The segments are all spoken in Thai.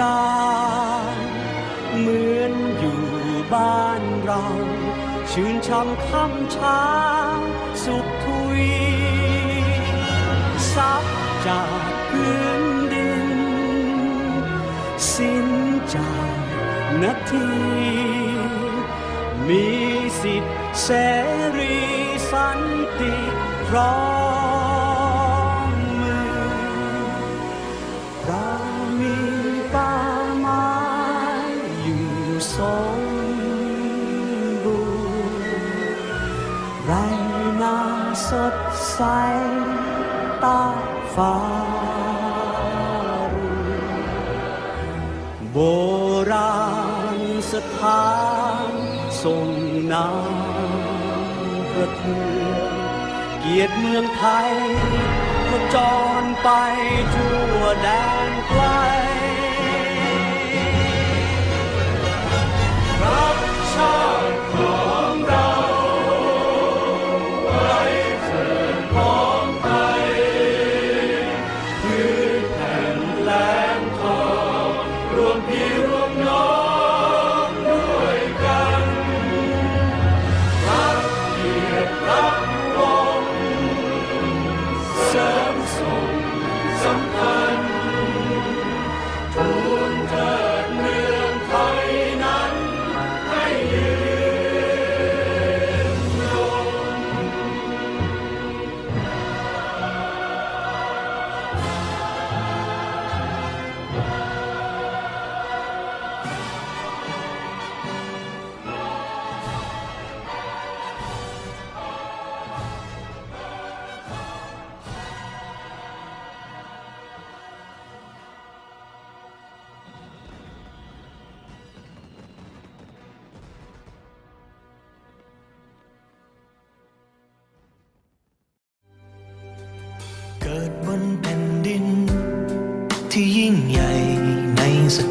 รางเหมือนอยู่บ้านเรา ชื่นช่ำคำเช้าสุขทุยซับจากพื้นดิน สิ้นจากนาทีมีสิทธิเสรีสันติพร้อม สมบูรณ์ไรนาสดใสใต้ฟ้าโบราณสถานทรงน้ำกระเทือนเกียรติเมืองไทยก็จรไปทั่วแดนไกล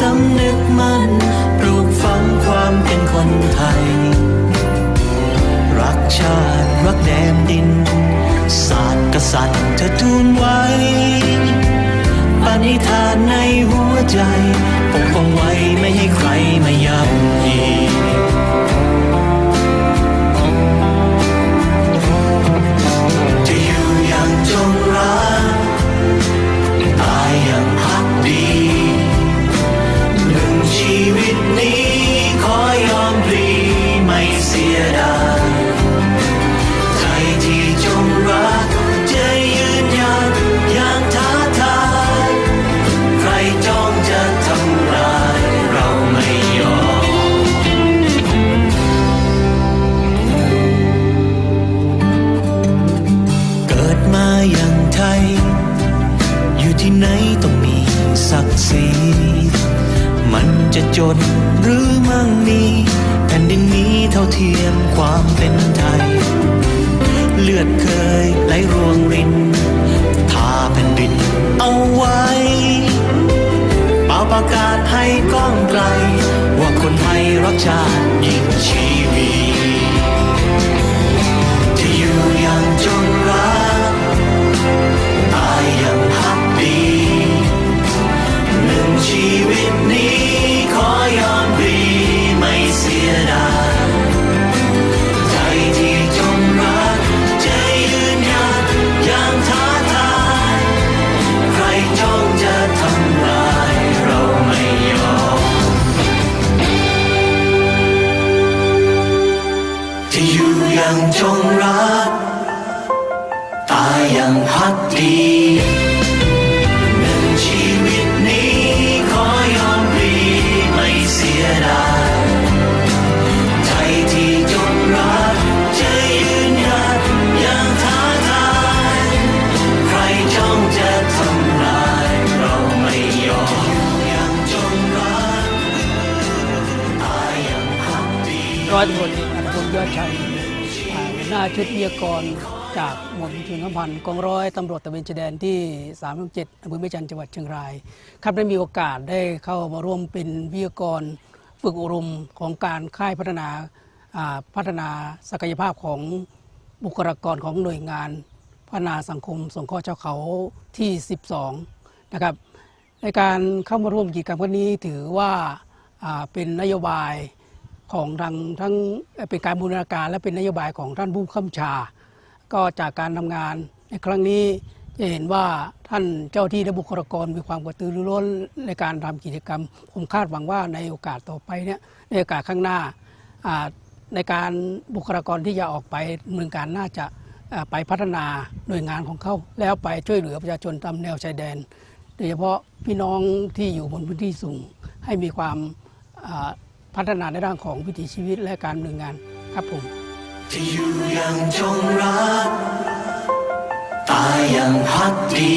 สำนึกมั่นปลูกฝังความเป็นคนไทย รักชาติ รักแดนดิน ศาสตร์กษัตริย์เธอทูลไว้ปณิธานในหัวใจ จะจนหรือมั่งมีแผ่นดินนี้เท่าเทียมความเป็นไทย เลือดเคยไหลรวงรินทาแผ่นดินเอาไว้เป่าประกาศให้ก้องไกล ว่าคนไทยรักชาติยิ่งชีวี ยังจงรัก ตายยังพักดีหนึ่งชีวิตนี้ขอยอมรีไม่เสียดายใจที่จงรักจะยืนหยัดอย่างท้าทายใครจ้องจะทำลายเราไม่ยอมยังจงรักตายยังพักดี ร้อยคนรวจอัตพลยอดชัย หน้าชุดวิทยากรจากหมวดบัญชนพันธ์กองร้อยตำรวจตระเวนชายแดนที่ 37อำเภอแม่จันจังหวัดเชียงราย ครับได้มีโอกาสได้เข้ามาร่วมเป็นวิทยากร ฝึกอบรมของการค่ายพัฒนาพัฒนาศักยภาพของบุคลากรของหน่วยงาน พัฒนาสังคมสงเคราะห์ชาวเขาที่ 12 นะครับ ในการเข้ามาร่วมกิจกรรมครั้งนี้ถือว่าเป็นนโยบาย ของทางทั้งเป็นการบูรณาการและเป็นนโยบายของท่านผู้ข้าชา ก็จากการทำงานในครั้งนี้จะเห็นว่าท่านเจ้าที่และบุคลากรมีความกระตือรือร้นในการทำกิจกรรม ผมคาดหวังว่าในโอกาสต่อไปเนี่ยในโอกาสข้างหน้าในการบุคลากรที่จะออกไปเมืองการน่าจะไปพัฒนาหน่วยงานของเขาแล้วไปช่วยเหลือประชาชนตามแนวชายแดน โดยเฉพาะพี่น้องที่อยู่บนพื้นที่สูงให้มีความ พัฒนาในด้านของวิถีชีวิตและการดำเนินงานครับผมที่อยู่อย่างจงรักตายอย่างพักดี